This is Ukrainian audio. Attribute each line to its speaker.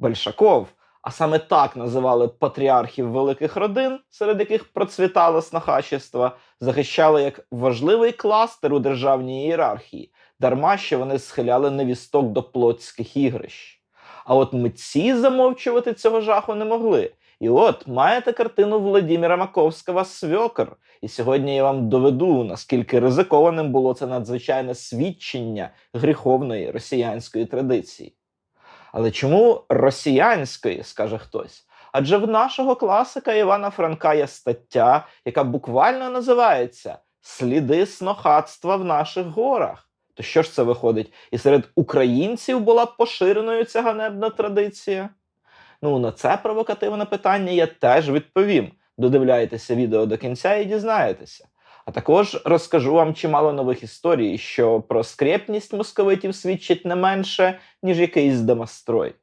Speaker 1: Большаков. А саме так називали патріархів великих родин, серед яких процвітало снахачество, захищали як важливий кластер у державній ієрархії, дарма що вони схиляли невісток до плотських ігрищ. А от митці замовчувати цього жаху не могли. І от маєте картину Владіміра Маковського Свьокер. І сьогодні я вам доведу, наскільки ризикованим було це надзвичайне свідчення гріховної росіянської традиції. Але чому росіянської, скаже хтось? Адже в нашого класика Івана Франка є стаття, яка буквально називається Сліди снохатства в наших горах. То що ж це виходить? І серед українців була поширеною ця ганебна традиція? Ну, на це провокативне питання я теж відповім. Додивляйтеся відео до кінця і дізнаєтеся. А також розкажу вам чимало нових історій, що про скрепність московитів свідчить не менше, ніж якийсь домострой.